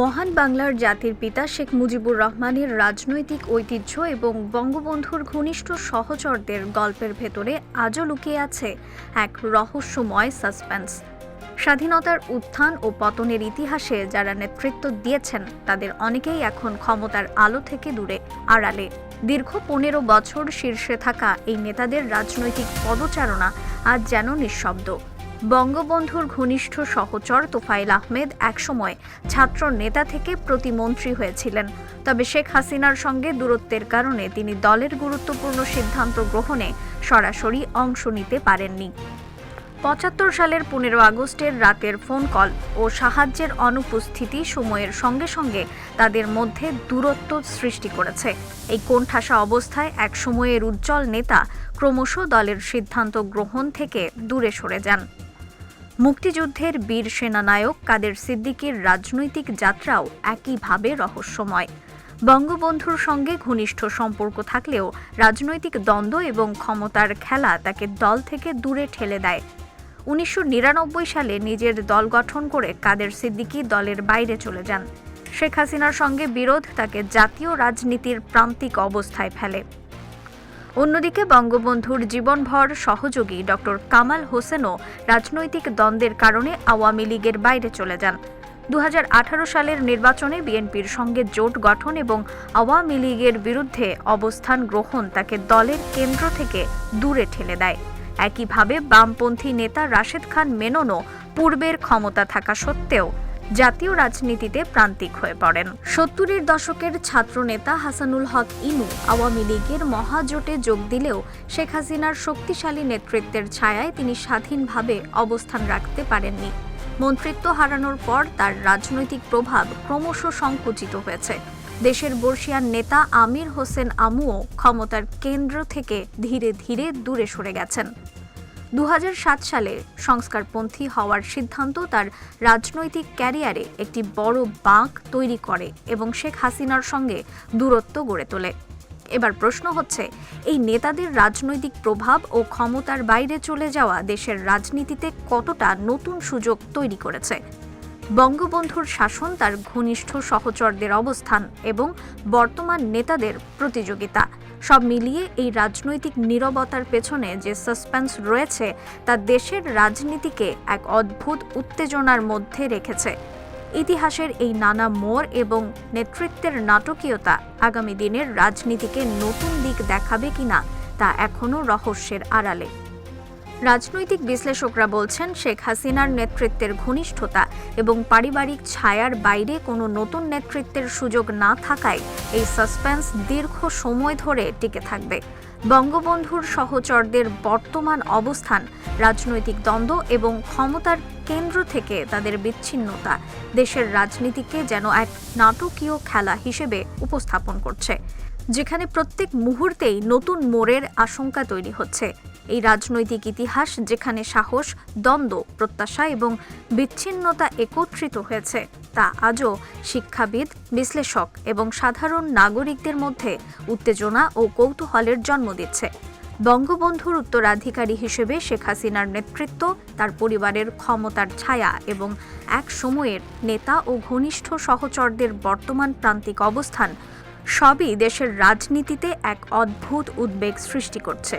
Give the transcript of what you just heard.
মহান বাংলার জাতির পিতা শেখ মুজিবুর রহমানের রাজনৈতিক ঐতিহ্য এবং বঙ্গবন্ধুর ঘনিষ্ঠ সহচরদের গল্পের ভেতরে আজও লুকিয়ে আছে এক রহস্যময় সাসপেন্স। স্বাধীনতার উত্থান ও পতনের ইতিহাসে যারা নেতৃত্ব দিয়েছেন, তাদের অনেকেই এখন ক্ষমতার আলো থেকে দূরে, আড়ালে। দীর্ঘ পনেরো বছর শীর্ষে থাকা এই নেতাদের রাজনৈতিক পদচারণা আজ যেন নিঃশব্দ। বঙ্গবন্ধুর ঘনিষ্ঠ সহচর তোফাইল আহমেদ একসময় ছাত্র নেতা থেকে প্রতিমন্ত্রী হয়েছিলেন। তবে শেখ হাসিনার সঙ্গে দূরত্বের কারণে তিনি দলের গুরুত্বপূর্ণ সিদ্ধান্ত গ্রহণে সরাসরি অংশ নিতে পারেননি। পঁচাত্তর সালের পনেরো আগস্টের রাতের ফোন কল ও সাহায্যের অনুপস্থিতি সময়ের সঙ্গে সঙ্গে তাদের মধ্যে দূরত্ব সৃষ্টি করেছে। এই কোণঠাসা অবস্থায় এক সময়ের উজ্জ্বল নেতা ক্রমশ দলের সিদ্ধান্ত গ্রহণ থেকে দূরে সরে যান। মুক্তিযুদ্ধের বীর সেনানায়ক কাদের সিদ্দিকীর রাজনৈতিক যাত্রাও একইভাবে রহস্যময়। বঙ্গবন্ধুর সঙ্গে ঘনিষ্ঠ সম্পর্ক থাকলেও রাজনৈতিক দ্বন্দ্ব এবং ক্ষমতার খেলা তাকে দল থেকে দূরে ঠেলে দেয়। উনিশশো নিরানব্বই সালে নিজের দল গঠন করে কাদের সিদ্দিকী দলের বাইরে চলে যান। শেখ হাসিনার সঙ্গে বিরোধ তাকে জাতীয় রাজনীতির প্রান্তিক অবস্থায় ফেলে। অন্যদিকে বঙ্গবন্ধুর জীবনভর সহযোগী ডক্টর কামাল হোসেনও রাজনৈতিক দ্বন্দ্বের কারণে আওয়ামী লীগের বাইরে চলে যান। দু হাজার আঠারো সালের নির্বাচনে বিএনপির সঙ্গে জোট গঠন এবং আওয়ামী লীগের বিরুদ্ধে অবস্থান গ্রহণ তাকে দলের কেন্দ্র থেকে দূরে ঠেলে দেয়। একইভাবে বামপন্থী নেতা রাশেদ খান মেননও পূর্বের ক্ষমতা থাকা সত্ত্বেও জাতীয় রাজনীতিতে প্রান্তিক হয়ে পড়েন। সত্তরের দশকের ছাত্রনেতা হাসানুল হক ইনু আওয়ামী লীগের মহাজোটে যোগ দিলেও শেখ হাসিনার শক্তিশালী নেতৃত্বের ছায়ায় তিনি স্বাধীনভাবে অবস্থান রাখতে পারেননি। মন্ত্রিত্ব হারানোর পর তার রাজনৈতিক প্রভাব ক্রমশ সংকুচিত হয়েছে। দেশের বর্ষিয়ান নেতা আমির হোসেন আমুও ক্ষমতার কেন্দ্র থেকে ধীরে ধীরে দূরে সরে গেছেন। দু হাজার সাত সালে সংস্কারপন্থী হওয়ার সিদ্ধান্ত তার রাজনৈতিক ক্যারিয়ারে একটি বড় বাঁক তৈরি করে এবং শেখ হাসিনার সঙ্গে দূরত্ব গড়ে তোলে। এবার প্রশ্ন হচ্ছে, এই নেতাদের রাজনৈতিক প্রভাব ও ক্ষমতার বাইরে চলে যাওয়া দেশের রাজনীতিতে কতটা নতুন সুযোগ তৈরি করেছে? বঙ্গবন্ধুর শাসন তার ঘনিষ্ঠ সহচরদের অবস্থান এবং বর্তমান নেতাদের প্রতিযোগিতা। সব মিলিয়ে এই রাজনৈতিক নীরবতার পেছনে যে সাসপেন্স রয়েছে, তা দেশের রাজনীতিকে এক অদ্ভুত উত্তেজনার মধ্যে রেখেছে। ইতিহাসের এই নানা মোড় এবং নেতৃত্বের নাটকীয়তা আগামী দিনের রাজনীতিকে নতুন দিক দেখাবে কিনা, তা এখনও রহস্যের আড়ালে। রাজনৈতিক বিশ্লেষকরা বলছেন, শেখ হাসিনার নেতৃত্বের ঘনিষ্ঠতা এবং পারিবারিক ছায়ার বাইরে কোনো নতুন নেতৃত্বের সুযোগ না থাকায় এই সাসপেন্স দীর্ঘ সময় ধরে টিকে থাকবে। বঙ্গবন্ধুর সহচরদের বর্তমান অবস্থান, রাজনৈতিক দ্বন্দ্ব এবং ক্ষমতার কেন্দ্র থেকে তাদের বিচ্ছিন্নতা দেশের রাজনীতিকে যেন এক নাটকীয় খেলা হিসেবে উপস্থাপন করছে। যেখানে প্রত্যেক মুহূর্তেই নতুন মোড়ের আশঙ্কা তৈরি হচ্ছে। এই রাজনৈতিক ইতিহাস যেখানে সাহস, দ্বন্দ্ব, প্রত্যাশা এবং বিচ্ছিন্নতা একত্রিত হয়েছে, তা আজও শিক্ষাবিদ, বিশ্লেষক এবং সাধারণ নাগরিকদের মধ্যে উত্তেজনা ও কৌতূহলের জন্ম দিচ্ছে। বঙ্গবন্ধুর উত্তরাধিকারী হিসেবে শেখ হাসিনার নেতৃত্ব, তার পরিবারের ক্ষমতার ছায়া এবং এক সময়ের নেতা ও ঘনিষ্ঠ সহচরদের বর্তমান প্রান্তিক অবস্থান সবই দেশের রাজনীতিতে এক অদ্ভুত উদ্বেগ সৃষ্টি করছে।